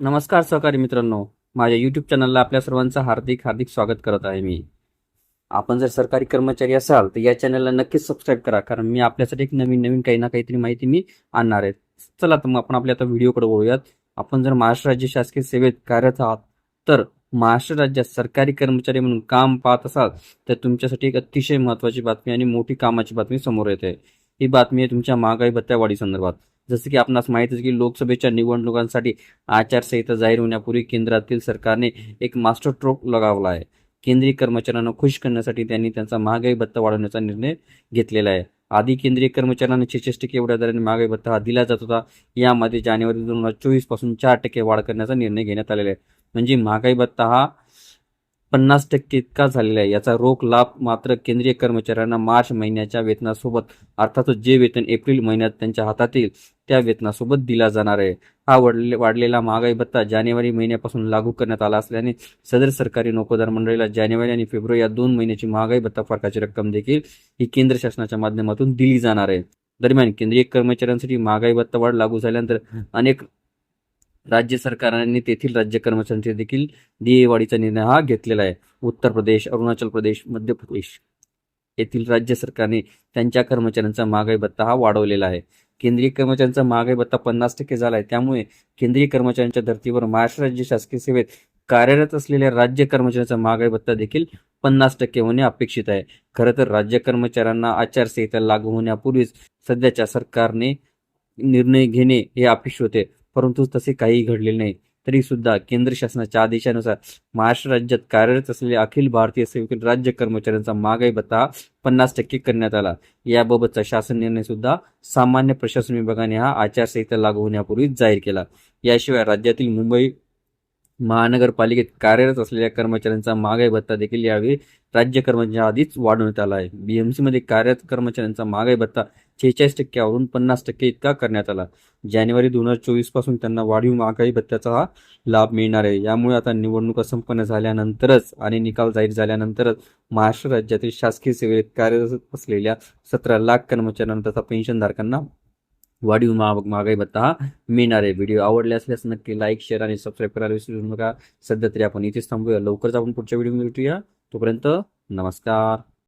नमस्कार सहकारी मित्रांनो. माझ्या यूट्यूब चॅनलला आपल्या सर्वांचं हार्दिक हार्दिक स्वागत करत आहे मी. आपण जर सरकारी कर्मचारी असाल तर या चॅनलला नक्कीच सबस्क्राईब करा कारण मी आपल्यासाठी एक नवीन नवीन काही ना काहीतरी माहिती मी आणणार आहे. चला तर मग आपण आपल्या आता व्हिडिओकडे बोलूयात आपण जर महाराष्ट्र राज्य शासकीय सेवेत कार्यरत आहात तर महाराष्ट्र राज्यात सरकारी कर्मचारी म्हणून काम पाहत असाल तर तुमच्यासाठी एक अतिशय महत्त्वाची बातमी आणि मोठी कामाची बातमी समोर येते. ही बातमी आहे तुमच्या महागाई भत्त्या वाढी संदर्भात. जसं की आपणास माहितीच की लोकसभेच्या निवडणुकांसाठी आचारसंहिता जाहीर होण्यापूर्वी केंद्रातील सरकारने एक मास्टर स्ट्रोक लगावला आहे. केंद्रीय कर्मचाऱ्यांना खुश करण्यासाठी त्यांनी त्यांचा महागाई भत्ता वाढवण्याचा निर्णय घेतलेला आहे. आधी केंद्रीय कर्मचाऱ्यांना छेचाळीस टक्के एवढ्या दराने महागाई भत्ता हा दिला जात होता. यामध्ये जानेवारी दोन हजार चोवीसपासून चार टक्के वाढ करण्याचा निर्णय घेण्यात आलेला आहे. म्हणजे महागाई भत्ता हा पन्नास टक्के इतका झालेला आहे. याचा रोख लाभ मात्र केंद्रीय कर्मचाऱ्यांना मार्च महिन्याच्या वेतनासोबत अर्थातच जे वेतन एप्रिल महिन्यात त्यांच्या हातात येईल त्या वेतनासोबत दिला जाणार आहे. हा वाढले वाढलेला महागाई भत्ता जानेवारी महिन्यापासून लागू करण्यात आला असल्याने सदर सरकारी नोकरदार मंडळीला जानेवारी आणि फेब्रुवारी या दोन महिन्याची महागाई भत्ता फरकाची रक्कम देखील ही केंद्र शासनाच्या माध्यमातून दिली जाणार आहे. दरम्यान केंद्रीय कर्मचाऱ्यांसाठी महागाई भत्ता वाढ लागू झाल्यानंतर अनेक राज्य सरकारांनी तेथील राज्य कर्मचाऱ्यांचे देखील डीए वाढीचा निर्णय हा घेतलेला आहे. उत्तर प्रदेश अरुणाचल प्रदेश मध्य प्रदेश येथील राज्य सरकारने त्यांच्या कर्मचाऱ्यांचा महागाई भत्ता हा वाढवलेला आहे. केंद्रीय कर्मचाऱ्यांचा महागाई भत्ता पन्नास टक्के झाला आहे त्यामुळे केंद्रीय कर्मचाऱ्यांच्या धर्तीवर महाराष्ट्र राज्य शासकीय सेवेत कार्यरत असलेल्या राज्य कर्मचाऱ्यांचा महागाई भत्ता देखील पन्नास टक्के होणे अपेक्षित आहे. खरं तर राज्य कर्मचाऱ्यांना आचारसंहिता लागू होण्यापूर्वीच सध्याच्या सरकारने निर्णय घेणे हे अपेक्षित होते. परंतु तसे काही घडलेले नाही. तरी सुद्धा केंद्र शासनाच्या आदेशानुसार महाराष्ट्र राज्यात कार्यरत असलेल्या अखिल भारतीय सेवेतील राज्य कर्मचाऱ्यांचा महागाई भत्ता पन्नास टक्के करण्यात आला. याबाबतचा शासन निर्णय सुद्धा सामान्य प्रशासन विभागाने हा आचारसंहिता लागू होण्यापूर्वी जाहीर केला. याशिवाय राज्यातील मुंबई महानगरपालिकेत कार्यरत असलेल्या कर्मचाऱ्यांचा महागाई भत्ता देखील यावेळी राज्य कर्मचाऱ्यांच्या आधीच वाढवण्यात आला आहे. बीएमसी मध्ये कार्यरत कर्मचाऱ्यांचा महागाई भत्ता शेहेचाळीस टक्क्यावरून पन्नास टक्के इतका करण्यात आला. जानेवारी दोन हजार चोवीसपासून त्यांना वाढीव महागाई भत्त्याचा हा लाभ मिळणार आहे. यामुळे आता निवडणुका संपन्न झाल्यानंतरच आणि निकाल जाहीर झाल्यानंतरच महाराष्ट्र राज्यातील शासकीय सेवेत कार्यरत असलेल्या सतरा लाख कर्मचाऱ्यांना तथा पेन्शनधारकांना वाढीव महागाई भत्ता हा मिळणार आहे. व्हिडिओ आवडले असल्यास नक्की लाईक शेअर आणि सबस्क्राईब करायला विसरू नका. सध्या तरी आपण इथेच थांबूया. लवकरच आपण पुढच्या व्हिडिओ भेटूया. तोपर्यंत नमस्कार.